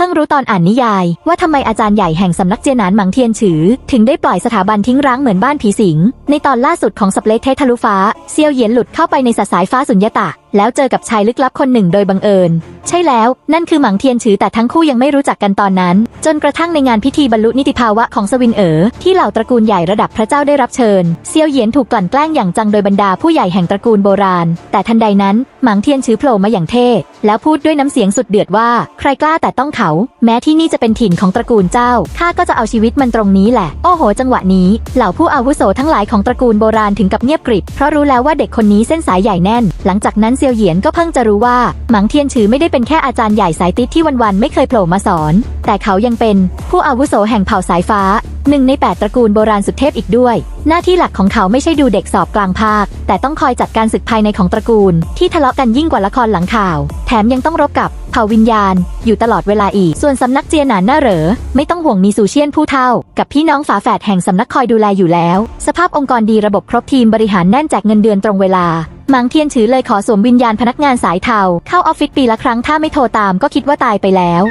เพิ่งรู้ตอนอ่านนิยาย ว่าทำไมอาจารย์ใหญ่แห่งสำนักเจียนานหมังเทียนฉือ ถึงได้ปล่อยสถาบันทิ้งร้างเหมือนบ้านผีสิง ในตอนล่าสุดของสเปเลเททะลุฟ้า เซียวเหยียนหลุดเข้าไปในสสายฟ้าสุญญตาแล้วเจอกับชายลึกลับคนหนึ่งโดยบังเอิญ ใช่แล้ว นั่นคือหมังเทียนฉือแต่ทั้งคู่ยังไม่รู้จักกันตอนนั้น จนกระทั่งในงานพิธีบรรลุนิติภาวะของสวินเอ๋อที่เหล่าตระกูลใหญ่ระดับพระเจ้าได้รับเชิญ เซียวเหยียนถูกกลั่นแกล้งอย่างจังโดยบรรดาผู้ใหญ่แห่งตระกูลโบราณ แต่ทันใดนั้นหมังเทียนฉือโผล่มาอย่างเท่แล้วพูดด้วยน้ำเสียงสุดเดือดว่า ใครกล้าแต่ต้องเขา แม้ที่นี่จะเป็นถิ่นของตระกูลเจ้าข้าก็จะเอาชีวิตมันตรงนี้แหละ โอ้โห จังหวะนี้เหล่าผู้อาวุโสทั้งหลายของตระกูลโบราณถึงกับเงียบกริบ เพราะรู้แล้วว่าเด็กคนนี้เส้นสายใหญ่แน่น หลังจากนั้นเซียวเหยียนก็เพิ่งจะรู้ว่า หมังเทียนชือไม่ได้เป็นแค่อาจารย์ใหญ่สายติดที่วันๆไม่เคยโผล่มาสอน แต่เขายังเป็นผู้อาวุโสแห่งเผ่าสายฟ้า หนึ่งในแปดตระกูลโบราณสุดเทพอีกด้วย หน้าที่หลักของเขาไม่ใช่ดูเด็กสอบกลางภาค แต่ต้องคอยจัดการศึกภายในของตระกูล ที่ทะเลาะกันยิ่งกว่าละครหลังข่าว แถมยังต้องรบกับเผ่าวิญญาณ อยู่ตลอดเวลาอีก ส่วนสำนักเจียหนานหน้าเหรอ ไม่ต้องห่วงมีซูเชียนผู้เท่า กับพี่น้องฝาแฝดแห่งสำนักคอยดูแลอยู่แล้ว สภาพองค์กรดีระบบครบทีมบริหารแน่นแจกเงินเดือนตรงเวลาหมังเทียนฉือเลยขอสวมวิญญาณพนักงานสายเทาเข้าออฟฟิศปีละครั้งถ้าไม่โทรตามก็คิดว่าตายไปแล้ว